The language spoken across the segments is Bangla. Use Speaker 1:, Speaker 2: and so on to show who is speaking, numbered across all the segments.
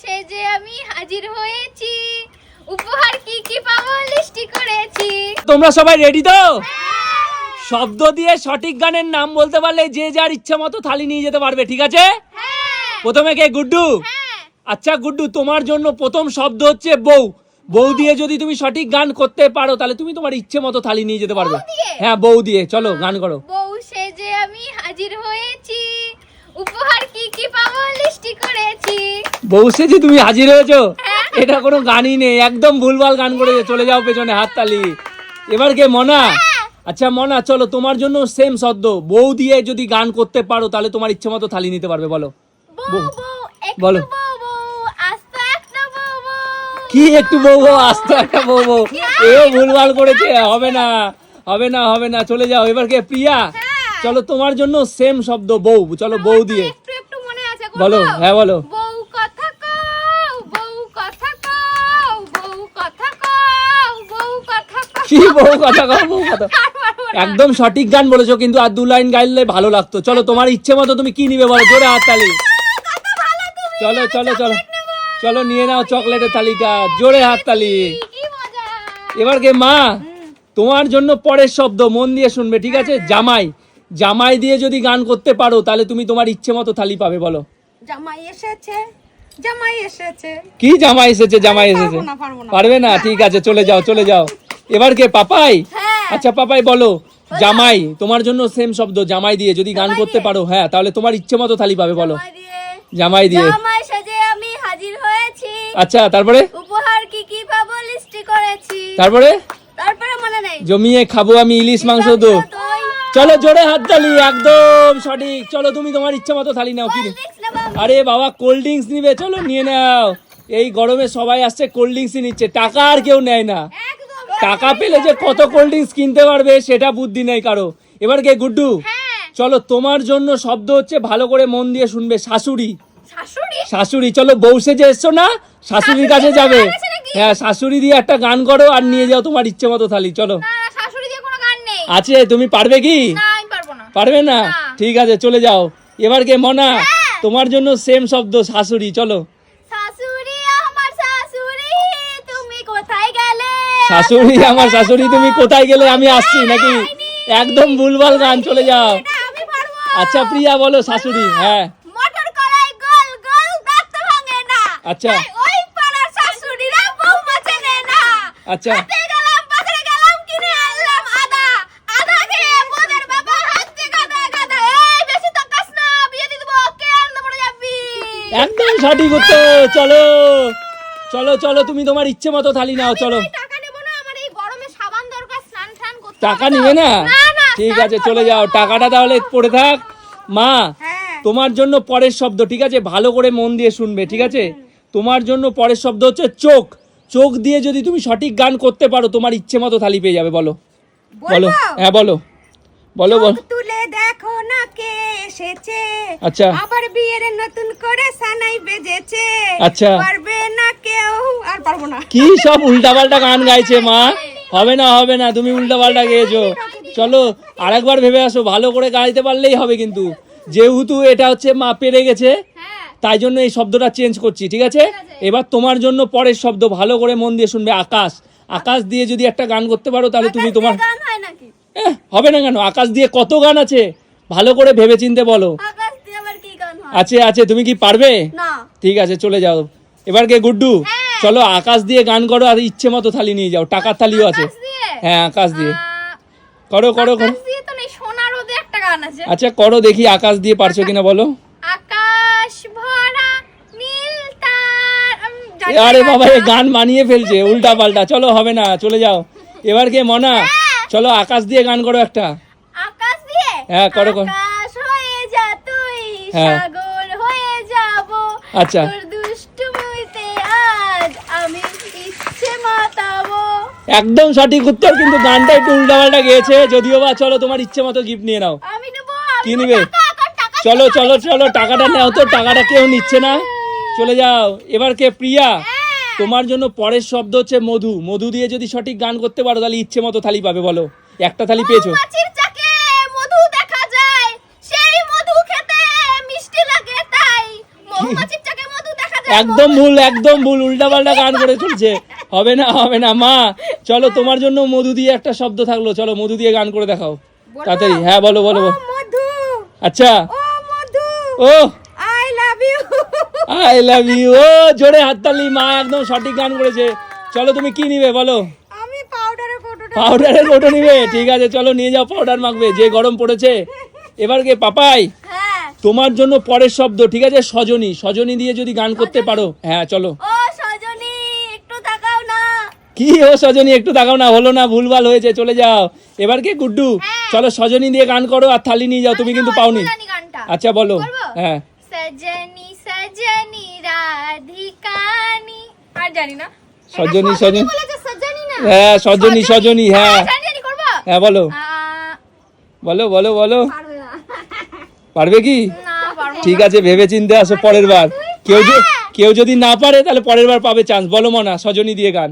Speaker 1: সেজে আমি হাজির হয়েছি। উপহার কি কি পাবো লিস্টি করেছি।
Speaker 2: তোমরা সবাই রেডি তো? শব্দ দিয়ে সঠিক গানের নাম বলতে পারলে যে যার ইচ্ছা মতো থালি নিয়ে যেতে পারবে ঠিক আছে?
Speaker 1: হ্যাঁ।
Speaker 2: প্রথমে কে? গুড্ডু?
Speaker 1: হ্যাঁ।
Speaker 2: আচ্ছা গুড্ডু তোমার জন্য প্রথম শব্দ হচ্ছে বউ। বউ দিয়ে যদি তুমি সঠিক গান করতে পারো তাহলে তুমি তোমার ইচ্ছে মতো থালি নিয়ে যেতে পারবে। হ্যাঁ বউ দিয়ে। চলো গান করো।
Speaker 1: বউ সেজে আমি হাজির হয়েছি। উপহার কি কি পাবো লিস্টি করেছি
Speaker 2: বউ সেজে তুমি হাজির হয়েছো
Speaker 1: হ্যাঁ।
Speaker 2: এটা কোনো গানই নেই একদম ভুলভাল গান করে চলে যাও পেছনে হাততালি এবার কে মনা। আচ্ছা মনা চলো তোমার জন্য সেম শব্দ। বউ দিয়ে যদি গান করতে পারো তাহলে তোমার ইচ্ছে মতো থালি নিতে পারবে বলো। বলো। কি একটু বউ বউ আসতো একটা বউ বউ? এও ভুলভাল করেছে হবে না হবে না হবে না চলে যাও। এবার কে প্রিয়া?
Speaker 1: হ্যাঁ।
Speaker 2: চলো তোমার জন্য সেম শব্দ বউ। চলো বউ দিয়ে। বলো হ্যাঁ বলো
Speaker 1: বউ কথা কও বউ কথা কও বউ কথা কও বউ কথা কও
Speaker 2: কি বউ কথা কও বউ কথা। একদম সঠিক গান বলেছ কিন্তু আর দু লাইন গাইলে ভালো লাগতো। চলো তোমার ইচ্ছে মতো তুমি কি নিবে বলো? জোরে হাত তালি চলো চলো চলো। চলো নিয়ে নাও চকলেটের থালিটা জোরে হাত তালি এবার কে মা? তোমার জন্য পরের শব্দ মন দিয়ে শুনবে ঠিক আছে? জামাই। জামাই দিয়ে যদি গান করতে পারো তাহলে তুমি তোমার ইচ্ছে মতো থালি পাবে বলো।
Speaker 3: জামাই এসেছে জামাই এসেছে।
Speaker 2: কি জামাই এসেছে জামাই এসেছে।
Speaker 3: পারবে না।
Speaker 2: ঠিক আছে চলে যাও চলে যাও। এবার কে পাপাই?
Speaker 1: হ্যাঁ।
Speaker 2: আচ্ছা পাপাই বলো। জামাই তোমার জন্য সেম শব্দ জামাই দিয়ে। যদি গান করতে পারো হ্যাঁ তাহলে তোমার ইচ্ছে মতো থালি পাবে বলো।
Speaker 1: জামাই দিয়ে।
Speaker 2: জামাই
Speaker 1: সাজে আমি হাজির হয়েছি।
Speaker 2: আচ্ছা তারপরে?
Speaker 1: উপহার কি কি পাবো লিস্টি করেছি।
Speaker 2: তারপরে?
Speaker 1: তারপরে মনে নেই।
Speaker 2: জমিয়ে খাব আমি ইলিশ মাংস দো চলো জোরে হাত তালি একদম সঠিক। চলো তুমি তোমার ইচ্ছে মতো থালি নাও কি। আরে বাবা কোল্ড ড্রিঙ্কস নিবে চলো নিয়ে নাও। এই গরমে সবাই আসছে কোল্ড ড্রিঙ্কসই নিচ্ছে। টাকা আর কেউ নেয় না। টাকা পেলে যে কত কোল্ড ড্রিঙ্কস কিনতে পারবে সেটা বুদ্ধি নেই কারও। এবার কে গুড্ডু?
Speaker 1: হ্যাঁ।
Speaker 2: চলো তোমার জন্য শব্দ হচ্ছে ভালো করে মন দিয়ে শুনবে শাশুড়ি।
Speaker 1: শাশুড়ি?
Speaker 2: চলো বউ সেজে এসছো না? শাশুড়ির কাছে যাবে? হ্যাঁ শাশুড়ি দিয়ে একটা গান করো আর নিয়ে যাও তোমার ইচ্ছে মতো থালি চলো। আছে তুমি পারবে কি?
Speaker 1: পারব না।
Speaker 2: ঠিক আছে চলে যাও। এবার কে মনা? তোমার জন্য সেম শব্দ শাশুড়ি চলো
Speaker 1: শাশুড়ি আমার শাশুড়ি তুমি কোথায় গেলে
Speaker 2: শাশুড়ি আমার শাশুড়ি তুমি কোথায় গেলে আমি আসছি নাকি? একদম ভুলভাল গান চলে যাও। আচ্ছা প্রিয়া বলো শাশুড়ি হ্যাঁ। আচ্ছা। আচ্ছা। একদম সঠিক উত্তর চলো। চলো চলো তুমি তোমার ইচ্ছে মতো থালি নাও চলো
Speaker 1: আমি টাকা নেব না আমার এই গরমে সাবান দরকার স্নান টান করতে
Speaker 2: টাকা নিবে না? ঠিক আছে চলে যাও। টাকাটা তাহলে পড়ে থাক। মা
Speaker 3: হ্যাঁ।
Speaker 2: তোমার জন্য পরের শব্দ ঠিক আছে? ভালো করে মন দিয়ে শুনবে ঠিক আছে? তোমার জন্য পরের শব্দ হচ্ছে চোখ। চোখ দিয়ে যদি তুমি সঠিক গান করতে পারো তোমার ইচ্ছে মতো থালি পেয়ে যাবে বলো। বলো। হ্যাঁ বলো। বলো বলো।
Speaker 3: তুলে দেখো না কে এসেছে।
Speaker 2: আচ্ছা।
Speaker 3: আবার বিয়ের নতুন করে সানাই বেজেছে।
Speaker 2: আচ্ছা।
Speaker 3: পারবে না কেউ। আর পারব না।
Speaker 2: কি সব উল্টাপাল্টা গান গাইছে মা? হবে না হবে না তুমি উল্টাপাল্টা গেয়েছো। চলো আরেকবার ভেবে আসো ভালো করে গাইতে পারলেই হবে কিন্তু। যেহেতু এটা হচ্ছে মা পেরে গেছে তাই জন্য এই শব্দটা চেঞ্জ করছি ঠিক আছে? এবার তোমার জন্য পরের শব্দ ভালো করে মন দিয়ে শুনবে আকাশ। আকাশ দিয়ে যদি একটা গান করতে পারো তাহলে তুমি তোমার হবে না কেন? আকাশ দিয়ে কত গান আছে? ভালো করে ভেবে চিনতে বলো। আছে আছে তুমি কি পারবে? ঠিক আছে চলে যাও। এবার কে গুড্ডু?
Speaker 1: হ্যাঁ।
Speaker 2: চলো আকাশ দিয়ে গান করো আর ইচ্ছে মতো থালি নিয়ে যাও। টাকার থালিও আছে। হ্যাঁ আকাশ দিয়ে। করো করো করো। আচ্ছা করো দেখি আকাশ দিয়ে পারছ কিনা বলো।
Speaker 1: আকাশ ভরা নীল তার
Speaker 2: এ, আরে বাবা এ গান বানিয়ে ফেলছে উল্টা পাল্টা চলো হবে না চলে যাও। এবার কে মনা? চলো আকাশ দিয়ে গান করো একটা।
Speaker 1: আকাশ দিয়ে?
Speaker 2: হ্যাঁ, করো, করো।
Speaker 1: আকাশ হয়ে যা তুই
Speaker 2: হ্যাঁ।
Speaker 1: সাগর হয়ে যাব।
Speaker 2: আচ্ছা।
Speaker 1: তোর দুষ্টুমিতে আজ আমি ইচ্ছে মাতাবো
Speaker 2: একদম সঠিক উত্তর কিন্তু গানটা একটু উল্টা পাল্টা গেয়েছে। যদিও বা চলো তোমার ইচ্ছে মতো গিফট নিয়ে নাও। কি নিবে? চলো চলো চলো টাকাটা নাও তো টাকাটা কেউ নিচ্ছে না। চলে যাও। এবার কে? প্রিয়া।
Speaker 1: হ্যাঁ।
Speaker 2: তোমার জন্য পরের শব্দ হচ্ছে মধু। মধু দিয়ে যদি সঠিক গান করতে পারো তাহলে ইচ্ছে মতো থালি পাবে বলো। একটা থালি পেয়েছ? একদম ভুল একদম ভুল উল্টাপাল্টা গান করে চলছে হবে না হবে না মা। চলো তোমার জন্য মধু দিয়ে একটা শব্দ থাকল চলো মধু দিয়ে গান করে দেখাও। তাড়াতাড়ি হ্যাঁ বলো বলো বলো।
Speaker 3: মধু।
Speaker 2: আচ্ছা।
Speaker 3: ও মধু।
Speaker 2: ও।
Speaker 3: I love you
Speaker 2: I love you ও জোরে হাততালি মা একদম সঠিক গান করেছে। চলো তুমি কি নিবে বলো?
Speaker 3: আমি পাউডারের ফটোটা
Speaker 2: পাউডারের কোটো নিবে। ঠিক আছে চলো নিয়ে যাও পাউডার মাখবে যে গরম পড়েছে। এবার কে পাপাই?
Speaker 1: হ্যাঁ।
Speaker 2: তোমার জন্য পরের শব্দ ঠিক আছে সজনী। সজনী দিয়ে যদি গান করতে পারো। হ্যাঁ চলো। কি ও সজনী একটু তাকাও না হলো না ভুলভাল হয়েছে চলে যাও। এবার কে গুড্ডু? চলো সজনী দিয়ে গান করো আর থালি নিয়ে যাও তুমি কিন্তু পাওনি। আচ্ছা বলো। হ্যাঁ।
Speaker 1: সজনী সজনী রাধিকানি। আর জানি না।
Speaker 2: সজনী সজনী।
Speaker 1: বলেছে সজনী
Speaker 2: হ্যাঁ সজনী সজনী। হ্যাঁ
Speaker 1: করব।
Speaker 2: হ্যাঁ বলো। বলো বলো বলো।
Speaker 1: পারবে
Speaker 2: কি? ঠিক আছে ভেবে চিনতে আসো পরের বার। কেউ কেউ যদি না পারে তাহলে পরের বার পাবে চান্স বলো মনা সজনী দিয়ে গান।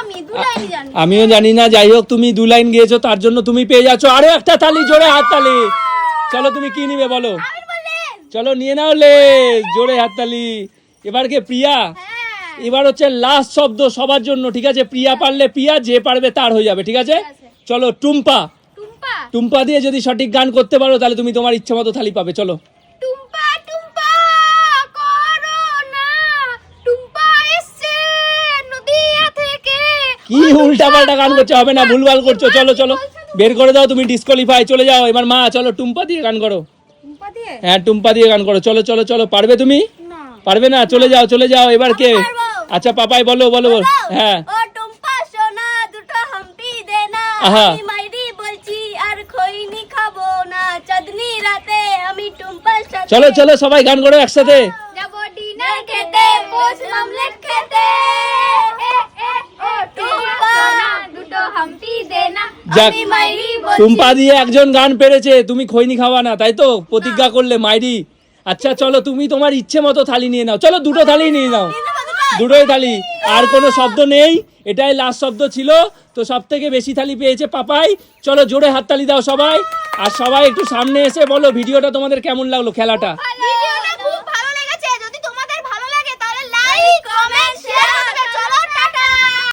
Speaker 2: আমি।
Speaker 1: দু লাইনই জানি।
Speaker 2: আমিও জানি না যাই হোক তুমি দু লাইন গিয়েছো তার জন্য তুমি পেয়ে যাচ্ছ আরও একটা তালি জোরে হাত তালি। চলো তুমি কি নিবে বলো? চলো নিয়ে নাও লে জোরে হাত তালি। এবার কে প্রিয়া?
Speaker 1: হ্যাঁ।
Speaker 2: এবার হচ্ছে লাস্ট শব্দ সবার জন্য ঠিক আছে? প্রিয়া পারলে প্রিয়া যে পারবে তার হয়ে যাবে ঠিক আছে। চলো টুম্পা।
Speaker 1: টুম্পা
Speaker 2: দিয়ে যদি সঠিক গান করতে পারো তাহলে তুমি তোমার ইচ্ছে মতো থালি পাবে। চলো।
Speaker 1: টুম্পা টুম্পা করো না। টুম্পা এসছে নদিয়া থেকে।
Speaker 2: কি উল্টা পাল্টা গান করছ? হবে না ভুলভাল করছ। চলো চলো। বের করে দাও তুমি ডিসকোয়ালিফাই চলে যাও। এবার মা চলো টুম্পা দিয়ে গান করো। হ্যাঁ টুম্পা দিয়ে গান করো। চলো চলো চলো। পারবে তুমি? পারবে না? চলে যাও চলে যাও। এবার কে? আচ্ছা পাপাই বলো বলো বলো। হ্যাঁ।
Speaker 1: আমি টুম্পার সাথে।
Speaker 2: চলো চলো সবাই গান করো একসাথে।
Speaker 1: যাব ডিনার খেতে পোস মামলেট খেতে।
Speaker 2: যাক টুম্পা দিয়ে একজন গান পেরেছে তুমি খৈনি খাওয়া না তাই তো? প্রতিজ্ঞা করলে মাইরি। আচ্ছা চলো তুমি তোমার ইচ্ছে মতো থালি নিয়ে নাও। চলো দুটো থালি নিয়ে নাও। দুটোই থালি। আর কোনো শব্দ নেই। এটাই লাস্ট শব্দ ছিল। তো সব থেকে বেশি থালি পেয়েছে পাপাই। চলো জোরে হাততালি দাও সবাই। আর সবাই একটু সামনে এসে বলো ভিডিওটা তোমাদের কেমন লাগল খেলাটা?